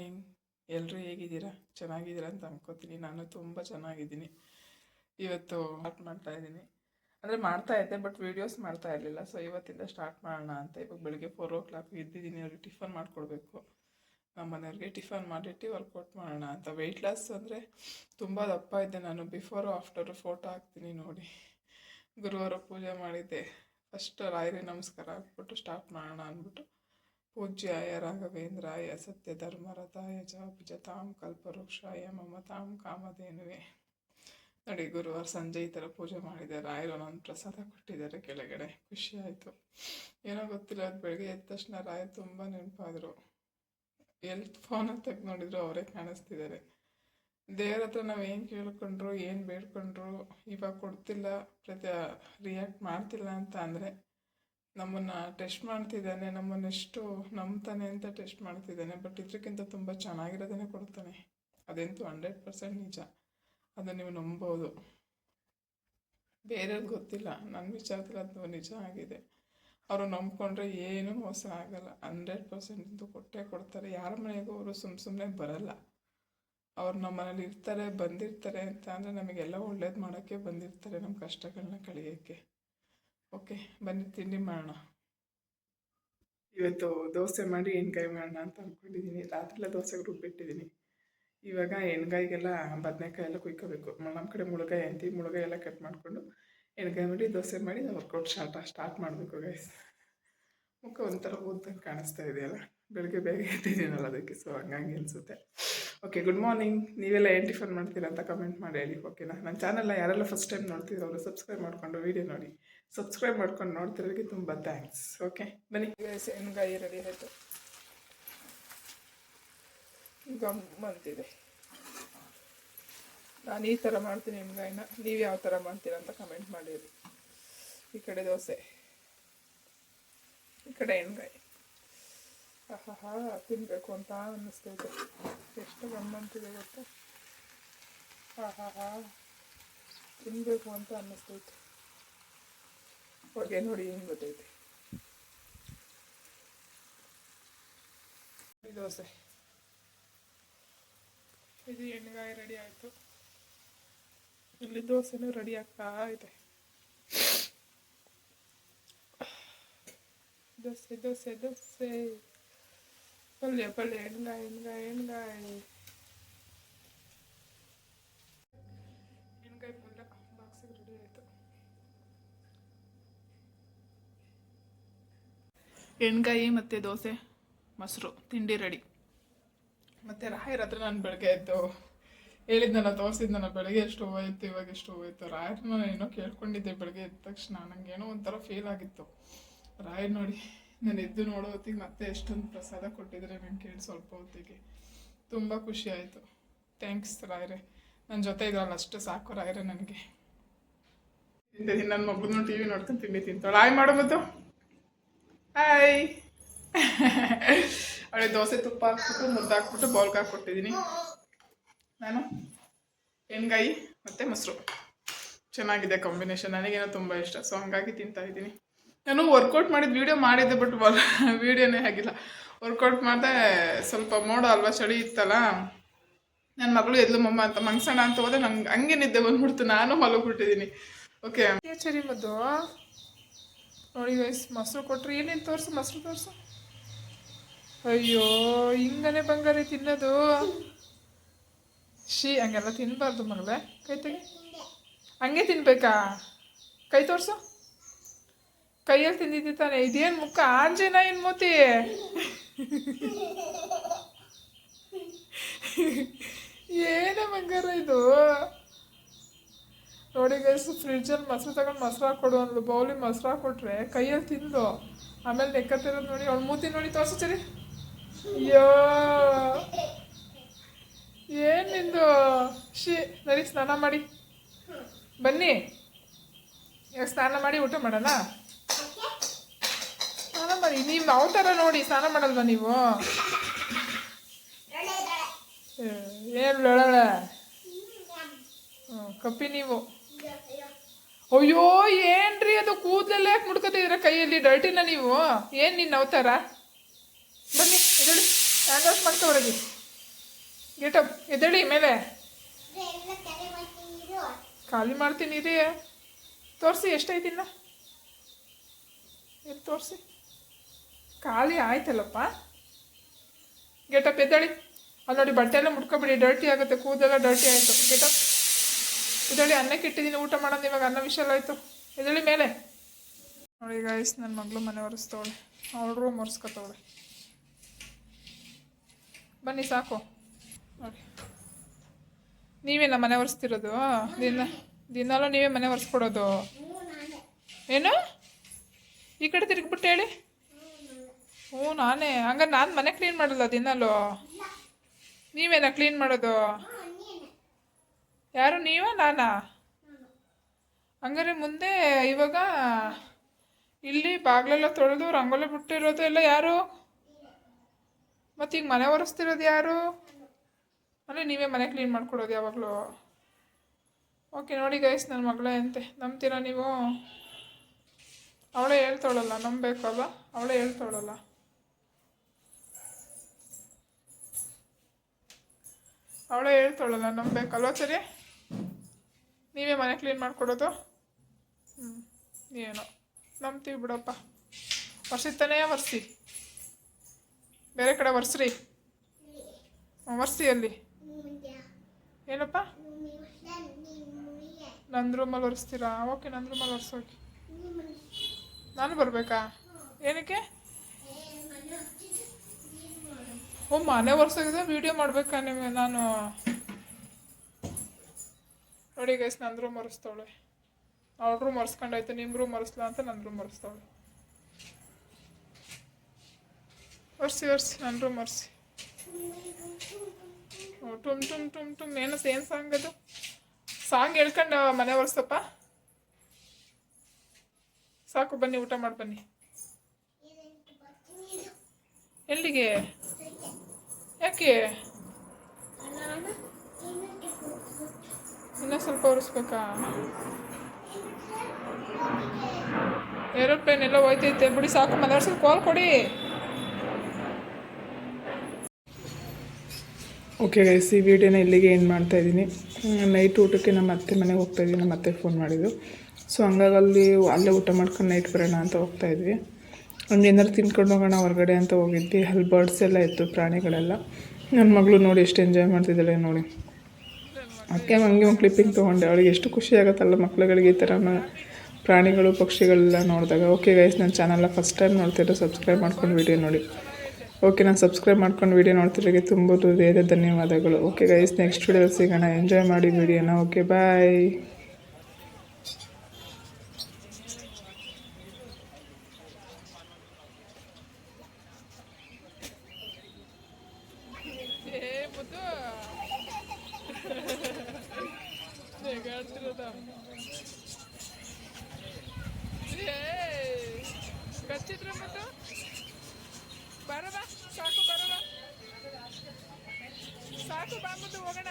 Morning ಎಲ್ಲರೂ ಹೇಗಿದ್ದೀರಾ? ಚೆನ್ನಾಗಿದ್ದೀರಾ ಅಂತ ಅನ್ಕೋತೀನಿ. ನಾನು ತುಂಬ ಚೆನ್ನಾಗಿದ್ದೀನಿ. ಇವತ್ತು ಸ್ಟಾರ್ಟ್ ಮಾಡ್ತಾ ಇದ್ದೀನಿ. ಅಂದರೆ ಮಾಡ್ತಾ ಇದ್ದೆ ಬಟ್ ವೀಡಿಯೋಸ್ ಮಾಡ್ತಾ ಇರಲಿಲ್ಲ. ಸೊ ಇವತ್ತಿಂದ ಸ್ಟಾರ್ಟ್ ಮಾಡೋಣ ಅಂತ. ಇವಾಗ ಬೆಳಿಗ್ಗೆ ಫೋರ್ ಓ ಕ್ಲಾಕ್ ಇದ್ದಿದ್ದೀನಿ ಅವ್ರಿಗೆ ಟಿಫನ್ ಮಾಡಿಕೊಡ್ಬೇಕು. ನಮ್ಮ ಮನೆಯವ್ರಿಗೆ ಟಿಫನ್ ಮಾಡಿಟ್ಟು ವರ್ಕೌಟ್ ಮಾಡೋಣ ಅಂತ. ವೆಯ್ಟ್ ಲಾಸ್ ಅಂದರೆ ತುಂಬ ದಪ್ಪ ಇದ್ದೆ ನಾನು. ಬಿಫೋರ್ ಆಫ್ಟರು ಫೋಟೋ ಹಾಕ್ತೀನಿ ನೋಡಿ. ಗುರುವಾರ ಪೂಜೆ ಮಾಡಿದ್ದೆ. ಫಸ್ಟ್ ರಾಯರಿ ನಮಸ್ಕಾರ ಹಾಕ್ಬಿಟ್ಟು ಸ್ಟಾರ್ಟ್ ಮಾಡೋಣ ಅಂದ್ಬಿಟ್ಟು ಪೂಜ್ಯಾಯ ರಾಘವೇಂದ್ರಾಯ ಸತ್ಯಧರ್ಮರಥಾಯ ಚ ಭುಜತಾಂ ಕಲ್ಪವೃಕ್ಷಾಯ ಮಮತಾಂ ಕಾಮಧೇನುವೆ ನೋಡಿ ಗುರುವಾರ ಸಂಜೆ ಈ ಥರ ಪೂಜೆ ಮಾಡಿದೆ ರಾಯರು ನನ್ನ ಪ್ರಸಾದ ಕೊಟ್ಟಿದ್ದಾರೆ ಕೆಳಗಡೆ. ಖುಷಿ ಆಯಿತು. ಏನೋ ಗೊತ್ತಿಲ್ಲ, ಅದು ಬೆಳಗ್ಗೆ ಎದ್ದ ತಕ್ಷಣ ರಾಯ ತುಂಬ ನೆನಪಾದರು. ಎಲ್ಲಿ ಫೋನಲ್ಲಿ ತೆಗೆದು ನೋಡಿದ್ರು ಅವರೇ ಕಾಣಿಸ್ತಿದ್ದಾರೆ. ದೇವ್ರ ಹತ್ರ ನಾವು ಏನು ಕೇಳ್ಕೊಂಡ್ರು, ಏನು ಬೇಡ್ಕೊಂಡ್ರು, ಇವಾಗ ಕೊಡ್ತಿಲ್ಲ ಪ್ರತಿ ರಿಯಾಕ್ಟ್ ಮಾಡ್ತಿಲ್ಲ ಅಂತ ಅಂದರೆ ನಮ್ಮನ್ನು ಟೆಸ್ಟ್ ಮಾಡ್ತಿದ್ದಾನೆ ನಮ್ಮನ್ನೆಷ್ಟು ನಂಬ್ತಾನೆ ಅಂತ ಟೆಸ್ಟ್ ಮಾಡ್ತಿದ್ದಾನೆ ಬಟ್ ಇದಕ್ಕಿಂತ ತುಂಬ ಚೆನ್ನಾಗಿರೋದನ್ನೇ ಕೊಡ್ತಾನೆ. ಅದಂತೂ ಹಂಡ್ರೆಡ್ ಪರ್ಸೆಂಟ್ ನಿಜ. ಅದನ್ನು ನೀವು ನಂಬೋದು. ಬೇರೆಯವ್ರಿಗೆ ಗೊತ್ತಿಲ್ಲ. ನನ್ನ ವಿಚಾರದಲ್ಲಿ ಅದು ನಿಜ ಆಗಿದೆ. ಅವರು ನಂಬ್ಕೊಂಡ್ರೆ ಏನೂ ಮೋಸ ಆಗಲ್ಲ. ಹಂಡ್ರೆಡ್ ಪರ್ಸೆಂಟ್ ಅಂತೂ ಕೊಟ್ಟೇ ಕೊಡ್ತಾರೆ. ಯಾರ ಮನೆಗೂ ಅವರು ಸುಮ್ಮ ಸುಮ್ಮನೆ ಬರಲ್ಲ. ಅವ್ರು ನಮ್ಮ ಮನೇಲಿ ಇರ್ತಾರೆ, ಬಂದಿರ್ತಾರೆ ಅಂತ ಅಂದರೆ ನಮಗೆಲ್ಲ ಒಳ್ಳೇದು ಮಾಡೋಕ್ಕೆ ಬಂದಿರ್ತಾರೆ ನಮ್ಮ ಕಷ್ಟಗಳನ್ನ ಕಳೆಯೋಕ್ಕೆ. ಓಕೆ, ಬನ್ನಿ, ತಿಂಡಿ ಮಾಡೋಣ. ಇವತ್ತು ದೋಸೆ ಮಾಡಿ ಎಣ್ಗಾಯಿ ಮಾಡೋಣ ಅಂತ ಅಂದ್ಕೊಂಡಿದ್ದೀನಿ ರಾತ್ರಿಲ್ಲ ದೋಸೆಗೆ ರುಬ್ಬಿಟ್ಟಿದ್ದೀನಿ ಇವಾಗ ಎಣ್ಗಾಯಿಗೆಲ್ಲ ಬದನೆಕಾಯಿ ಎಲ್ಲ ಕುಯ್ಕೋಬೇಕು. ನಮ್ಮ ಕಡೆ ಮುಳುಗಾಯಿ ಅಂತೀವಿ ಮುಳುಗಾಯಿ ಎಲ್ಲ ಕಟ್ ಮಾಡಿಕೊಂಡು ಎಣ್ಗಾಯಿ ಮಾಡಿ ದೋಸೆ ಮಾಡಿ ವರ್ಕೌಟ್ ಸ್ಟಾರ್ಟ್ ಸ್ಟಾರ್ಟ್ ಮಾಡಬೇಕು ಗೈಸ್ ಮುಖ ಒಂಥರ ಓದ್ದಂಗೆ ಕಾಣಿಸ್ತಾ ಇದೆಯಲ್ಲ? ಬೆಳಗ್ಗೆ ಬೇಗ ಎದ್ದಿದ್ದೀನಲ್ಲ ಅದಕ್ಕೆ ಸೊ ಹಂಗಾಗಿ ಅನಿಸುತ್ತೆ. ಓಕೆ ಗುಡ್ ಮಾರ್ನಿಂಗ್ ನೀವೆಲ್ಲ ಏನು ಟಿಫನ್ ಮಾಡ್ತೀರಾ ಅಂತ ಕಮೆಂಟ್ ಮಾಡಿ ಹೇಳಿ ಓಕೆನಾ ನನ್ನ ಚಾನಲ್ನ ಯಾರೆಲ್ಲ ಫಸ್ಟ್ ಟೈಮ್ ನೋಡ್ತಿದ್ರು ಅವರು ಸಬ್ಸ್ಕ್ರೈಬ್ ಮಾಡಿಕೊಂಡು ವೀಡಿಯೋ ನೋಡಿ. ಸಬ್ಸ್ಕ್ರೈಬ್ ಮಾಡ್ಕೊಂಡು ನೋಡ್ತಿರೋರಿಗೆ ತುಂಬ ಥ್ಯಾಂಕ್ಸ್ ಓಕೆ ಬನ್ನಿ. ಎಣ್ಗಾಯಿ ರೆಡಿ ಆಯಿತು. ಗಮ್ಮಂತಿದೆ ನಾನು ಈ ಥರ ಮಾಡ್ತೀನಿ ಎಣ್ಗಾಯಿನ ನೀವು ಯಾವ ಥರ ಮಾಡ್ತೀರಾ ಅಂತ ಕಮೆಂಟ್ ಮಾಡಿರಿ ಈ ಕಡೆ ದೋಸೆ. ಈ ಕಡೆ ಎಣ್ಗಾಯಿ ಆಹಾ ತಿನ್ನಬೇಕು ಅಂತ ಅನ್ನಿಸ್ತೈತೆ ಎಷ್ಟು ಗಮ್ಮಂತಿದೆ ಗೊತ್ತಾ? ಆಹಾ ತಿನ್ನಬೇಕು ಅಂತ ಅನ್ನಿಸ್ತೈತೆ ಹೊಗೆ ನೋಡಿ ಏನು ಗೊತ್ತೈತೆ. ದೋಸೆ. ಇದು ಎಣ್ಣೆಗಾಯಿ ರೆಡಿ ಆಯಿತು. ಇಲ್ಲಿ ದೋಸೆನೂ ರೆಡಿ ಆಗ್ತಾ ಇದೆ. ದೋಸೆ ದೋಸೆ ದೋಸೆ. ಪಲ್ಯ ಪಲ್ಯ ಎಣ್ಗಾಯಿ ಎಣ್ಗಾಯಿ ಎಣ್ಗಾಯಿ ಎಣ್ಗಾಯಿ ರೆಡಿ ಆಯಿತು. ಎಣ್ಗಾಯಿ ಮತ್ತು ದೋಸೆ, ಮೊಸರು, ತಿಂಡಿ ರೆಡಿ ಮತ್ತು ರಾಯರ ಹತ್ರ ನಾನು ಬೆಳಗ್ಗೆ ಎದ್ದು ಹೇಳಿದ್ನಲ್ಲ, ತೋರಿಸಿದ್ನಲ್ಲ ಬೆಳಗ್ಗೆ ಎಷ್ಟು ಹೋಯ್ತು, ಇವಾಗ ಎಷ್ಟು ಹೋಯ್ತು? ರಾಯರ್ನ ಏನೋ ಕೇಳ್ಕೊಂಡಿದ್ದೆ ಬೆಳಗ್ಗೆ ಎದ್ದ ತಕ್ಷಣ. ನನಗೇನೋ ಒಂಥರ ಫೀಲ್ ಆಗಿತ್ತು. ರಾಯರ್ ನೋಡಿ ನಾನು ಎದ್ದು ನೋಡೋ ಹೊತ್ತಿಗೆ ಮತ್ತೆ ಎಷ್ಟೊಂದು ಪ್ರಸಾದ ಕೊಟ್ಟಿದ್ದಾರೆ ನಂಗೆ ಕೇಳಿ ಸ್ವಲ್ಪ ಹೊತ್ತಿಗೆ. ತುಂಬ ಖುಷಿ ಆಯಿತು. ಥ್ಯಾಂಕ್ಸ್ ರಾಯ್ರೆ. ನನ್ನ ಜೊತೆ ಇದ್ರಲ್ಲ ಅಷ್ಟು ಸಾಕು ರಾಯ್ರೆ ನನಗೆ. ನನ್ನ ಮಗುನು ಟಿ ವಿ ನೋಡ್ಕೊಂಡು ತಿಂಡಿ ತಿಂತಾಳೆ. ಹಾಯ್ ಮಾಡೋ ಮತ್ತು ಹಾಯ್ ಅವಳೆ ದೋಸೆ ತುಪ್ಪ ಹಾಕ್ಬಿಟ್ಟು ಮುದ್ದು ಹಾಕ್ಬಿಟ್ಟು ಬೌಲ್ಗೆ ಹಾಕ್ಕೊಟ್ಟಿದ್ದೀನಿ ನಾನು? ಎಣ್ಗಾಯಿ ಮತ್ತು ಮೊಸರು. ಚೆನ್ನಾಗಿದೆ ಕಾಂಬಿನೇಷನ್. ನನಗೇನೋ ತುಂಬ ಇಷ್ಟ. ಸೊ ಹಂಗಾಗಿ ತಿಂತಾ ಇದ್ದೀನಿ. ನಾನು ವರ್ಕೌಟ್ ಮಾಡಿದ ವೀಡಿಯೋ ಮಾಡಿದ್ದೆ ಬಟ್ ವೀಡಿಯೋನೇ ಆಗಿಲ್ಲ. ವರ್ಕೌಟ್ ಮಾಡಿದೆ ಸ್ವಲ್ಪ ಮೋಡ ಅಲ್ವಾ ಚಳಿ ಇತ್ತಲ್ಲ ನನ್ನ ಮಗಳು ಎದ್ಲು, ಮಮ್ಮ, ಅಂತ ಮನ್ಸಣ್ಣ ಅಂತ ಹೋದೆ, ನಂಗೆ ಹಂಗೆ ನಿದ್ದೆ ಬಂದ್ಬಿಡ್ತು, ನಾನು ಮಲಗ್ಬಿಟ್ಟಿದ್ದೀನಿ ಓಕೆ ಚರಿ ಮದ್ದು ನೋಡಿ ವಯಸ್ಸು ಮೊಸರು ಕೊಟ್ಟರು ಏನೇನು ತೋರಿಸು, ಮೊಸರು ತೋರಿಸು. ಅಯ್ಯೋ, ಹಿಂಗನೆ ಬಂಗಾರಿ ತಿನ್ನೋದು. ಶೀ ಹಂಗೆಲ್ಲ ತಿನ್ನಬಾರ್ದು ಮಗಳೇ. ಕೈ ತೆಗಿ. ಹಂಗೆ ತಿನ್ಬೇಕಾ? ಕೈ ತೋರಿಸು. ಕೈಯಲ್ಲಿ ತಿಂದಿದ್ದೆ ತಾನೆ ಇದೇನು ಮುಖ? ಆಂಜನೇಯನ ಮೂತಿ. ಏನೇ ಬಂಗಾರ ಇದು? ನೋಡಿ ಗೈಸ್ ಫ್ರಿಡ್ಜಲ್ಲಿ ಮೊಸರು ತಗೊಂಡು ಮೊಸರು ಹಾಕೊಡು ಅಂದ್ಲು. ಬೌಲಿ ಮೊಸರು ಹಾಕೊಟ್ರೆ ಕೈಯಲ್ಲಿ ತಿಂದು ಆಮೇಲೆ ನೆಕ್ಕತ್ತಿರೋದು ನೋಡಿ, ಅವ್ಳು ಮೂತಿ ನೋಡಿ ತೋರಿಸ್ತೀರಿ ಅಯ್ಯೋ. ಏನು ನಿಂದು? ಶಿ ನಡಿ ಸ್ನಾನ ಮಾಡಿ. ಬನ್ನಿ. ಸ್ನಾನ ಮಾಡಿ ಊಟ ಮಾಡೋಣ? ಮಾಡಿ, ನೀವು ಯಾವ ಥರ ನೋಡಿ ಸ್ನಾನ ಮಾಡಲ್ವಾ ನೀವು? ಏನು ಹ್ಞೂ ಕಪ್ಪಿ ನೀವು. ಅಯ್ಯೋ, ಏನ್ರಿ ಅದು ಕೂದಲೆಲ್ಲ ಯಾಕೆ ಮುಡ್ಕೋತಿದ್ರ ಕೈಯಲ್ಲಿ, ಡರ್ಟಿನ ನೀವು? ಏನು ನಿನ್ನ ಅವತಾರ? ಬನ್ನಿ, ಎದ್ದೇಳಿ. ಹ್ಯಾಂಡ್ ವಾಶ್ ಮಾಡ್ಕೊ ಹೊರಗೆ. ಗೆಟಪ್ ಎದ್ದೇಳಿ ಮೇಲೆ. ಖಾಲಿ ಮಾಡ್ತೀನಿ ರೀ ತೋರಿಸಿ ಎಷ್ಟೈತಿಲ್ಲ ಎಲ್ಲಿ ತೋರಿಸಿ. ಖಾಲಿ ಆಯ್ತಲ್ಲಪ್ಪ? ಗೆಟಪ್ ಎದ್ದಾಳಿ. ಅಲ್ಲಿ ನೋಡಿ ಬಟ್ಟೆ ಎಲ್ಲ ಮುಟ್ಕೊಬಿಡಿ ಡರ್ಟಿ ಆಗುತ್ತೆ ಕೂದೆಲ್ಲ ಡರ್ಟಿ ಆಯಿತು. ಗೆಟಪ್ ಎದ್ದೇಳಿ ಅನ್ನಕ್ಕೆ ಇಟ್ಟಿದ್ದೀನಿ ಊಟ ಮಾಡೋದು ಇವಾಗ ಅನ್ನ ವಿಷಲ್ ಆಯಿತು. ಎದ್ದೇಳಿ ಮೇಲೆ. ನೋಡಿ ಗಾಯ್ಸ್ ನನ್ನ ಮಗಳು ಮನೆ ಒರೆಸ್ತವಳೆ. ಅವಳು ರೂಮ್ ಒರೆಸ್ಕೊತವಳೆ. ಬನ್ನಿ ಸಾಕು. ನೋಡಿ. ನೀವೇನ ಮನೆ ಒರೆಸ್ತಿರೋದು? ದಿನ ದಿನಾಲೂ ನೀವೇ ಮನೆ ಒರೆಸ್ಕೊಡೋದು? ಏನು? ಈ ಕಡೆ ತಿರುಗಿಬಿಟ್ಟು ಹೇಳಿ. ಹ್ಞೂ, ನಾನೇ. ಹಂಗಾರೆ ನಾನು ಮನೆ ಕ್ಲೀನ್ ಮಾಡಲ್ಲ ದಿನಾಲೂ? ನೀವೇನ ಕ್ಲೀನ್ ಮಾಡೋದು? ಯಾರು, ನೀವ, ನಾನಾ? ಹಂಗಾರೆ ಮುಂದೆ ಇವಾಗ ಇಲ್ಲಿ ಬಾಗ್ಲೆಲ್ಲ ತೊಳೆದು, ರಂಗೋಲಿ ಬಿಟ್ಟಿರೋದು ಎಲ್ಲ ಯಾರು? ಮತ್ತೀಗ ಮನೆ ಒರೆಸ್ತಿರೋದು ಯಾರು? ಅಂದರೆ ನೀವೇ ಮನೆ ಕ್ಲೀನ್ ಮಾಡ್ಕೊಡೋದು ಯಾವಾಗಲೂ. ಓಕೆ ನೋಡಿ ಗೈಸ್ ನನ್ನ ಮಗಳೇ ಅಂತೆ. ನಂಬ್ತೀರಾ ನೀವು? ಅವಳೇ ಹೇಳ್ತಾಳಲ್ಲ ನಂಬಬೇಕಲ್ವ ಅವಳೇ ಹೇಳ್ತಾಳಲ್ಲ. ಅವಳೇ ಹೇಳ್ತಾಳಲ್ಲ, ನಂಬೇಕಲ್ವ ಸರಿ? ನೀವೇ ಮನೆ ಕ್ಲೀನ್ ಮಾಡಿಕೊಡೋದು? ಹ್ಞೂ ಏನೋ. ನಂಬ್ತೀವಿ ಬಿಡಪ್ಪ. ವರ್ಷಿತ್ತಾನೇ ಒರೆಸಿ ಬೇರೆ ಕಡೆ ಒರೆಸ್ರಿ ಒರೆಸಿ ಅಲ್ಲಿ ಏನಪ್ಪ? ನನ್ನ ರೂಮಲ್ಲಿ ಒರೆಸ್ತೀರಾ ಓಕೆ ನನ್ನ ರೂಮಲ್ಲಿ ಒರೆಸೋಕೆ ನಾನು ಬರಬೇಕಾ? ಏನಕ್ಕೆ? ಓ, ಮನೆ ಒರೆಸೋಗಿದೆ ವಿಡಿಯೋ ಮಾಡಬೇಕಾ ನಿಮಗೆ? ನಾನು ನೋಡಿ ಗೈಸ್ ನನ್ನ ರೂಮ್ ಒರೆಸ್ತಾವಳೆ. ಅವ್ರ ರೂಮ್ ಒರೆಸ್ಕೊಂಡಾಯ್ತು ನಿಮ್ಮ ರೂಮ್ ಅಂತ ನನ್ನ ರೂಮ್ ಒರ್ಸಿ ಒರ್ಸಿ, ಒರೆಸಿ ನನ್ನ ರೂಮ್ ಒರೆಸಿ. ಟುಮ್ ಟುಮ್ ಟುಮ್ ಟುಮ್. ಏನೋ ಸಾಂಗ್ ಅದು? ಸಾಂಗ್ ಹೇಳ್ಕೊಂಡು ಮನೆ ಒರೆಸಪ್ಪ. ಸಾಕು, ಬನ್ನಿ, ಊಟ ಮಾಡಿ, ಬನ್ನಿ. ಎಲ್ಲಿಗೆ? ಯಾಕೆ? ಇನ್ನೂ ಸ್ವಲ್ಪ ಒರೆಸ್ಬೇಕಾ ಏರೋಪ್ಲೇನ್ ಎಲ್ಲ ಹೋಯ್ತೈತೆ. ಬಿಡಿ ಸಾಕು, ಮನೆ ಕಾಲ್ ಕೊಡಿ. ಓಕೆ ಗೈಸ್ ಈ ವಿಡಿಯೋನ ಇಲ್ಲಿಗೆ ಏನು ಮಾಡ್ತಾ ಇದ್ದೀನಿ. ನೈಟ್ ಊಟಕ್ಕೆ ನಮ್ಮ ಅತ್ತೆ ಮನೆಗೆ ಹೋಗ್ತಾ ಇದೀನಿ ನಮ್ಮ ಅತ್ತೆ ಫೋನ್ ಮಾಡಿದ್ದು. ಸೊ ಹಂಗಾಗಿ ಅಲ್ಲಿ, ಅಲ್ಲೇ ಊಟ ಮಾಡ್ಕೊಂಡು ನೈಟ್ ಬರೋಣ ಅಂತ ಹೋಗ್ತಾ ಏನಾದ್ರು ತಿನ್ಕೊಂಡು ಹೋಗೋಣ ಹೊರಗಡೆ ಅಂತ ಹೋಗಿದ್ವಿ. ಅಲ್ಲಿ ಬರ್ಡ್ಸ್ ಎಲ್ಲ ಇತ್ತು, ಪ್ರಾಣಿಗಳೆಲ್ಲ. ನನ್ನ ಮಗಳು ನೋಡಿ ಎಷ್ಟು ಎಂಜಾಯ್ ಮಾಡ್ತಿದ್ದಾಳೆ ನೋಡಿ. ಅದಕ್ಕೆ ಹಂಗೆ ಒಂದು ಕ್ಲಿಪ್ಪಿಂಗ್ ತೊಗೊಂಡೆ. ಅವಳಿಗೆ ಎಷ್ಟು ಖುಷಿ ಆಗುತ್ತಲ್ಲ ಮಕ್ಳುಗಳಿಗೆ ಈ ಥರ ಪ್ರಾಣಿಗಳು, ಪಕ್ಷಿಗಳೆಲ್ಲ ನೋಡಿದಾಗ. ಓಕೆ ಗೈಸ್ ನನ್ನ ಚಾನಲ್ನ ಫಸ್ಟ್ ಟೈಮ್ ನೋಡ್ತಿದ್ರೆ ಸಬ್ಸ್ಕ್ರೈಬ್ ಮಾಡ್ಕೊಂಡು ವಿಡಿಯೋ ನೋಡಿ. ಓಕೆ ನಾನು ಸಬ್ಸ್ಕ್ರೈಬ್ ಮಾಡ್ಕೊಂಡು ವಿಡಿಯೋ ನೋಡ್ತಿರೋಕ್ಕೆ ತುಂಬ ಹೃದಯದ ಧನ್ಯವಾದಗಳು. ಓಕೆ ಗೈಸ್ ನೆಕ್ಸ್ಟ್ ವೀಡಿಯೋ ಸಿಗೋಣ. ಎಂಜಾಯ್ ಮಾಡಿ ವೀಡಿಯೋನ ಓಕೆ ಬಾಯ್ ಕಚ್ಚಿದ್ರೆ ಮತ್ತು ಬರಬ ಸಾಕು ಬರಬ ಸಾಕು ಬಾಂಬುದು ಹೋಗೋಣ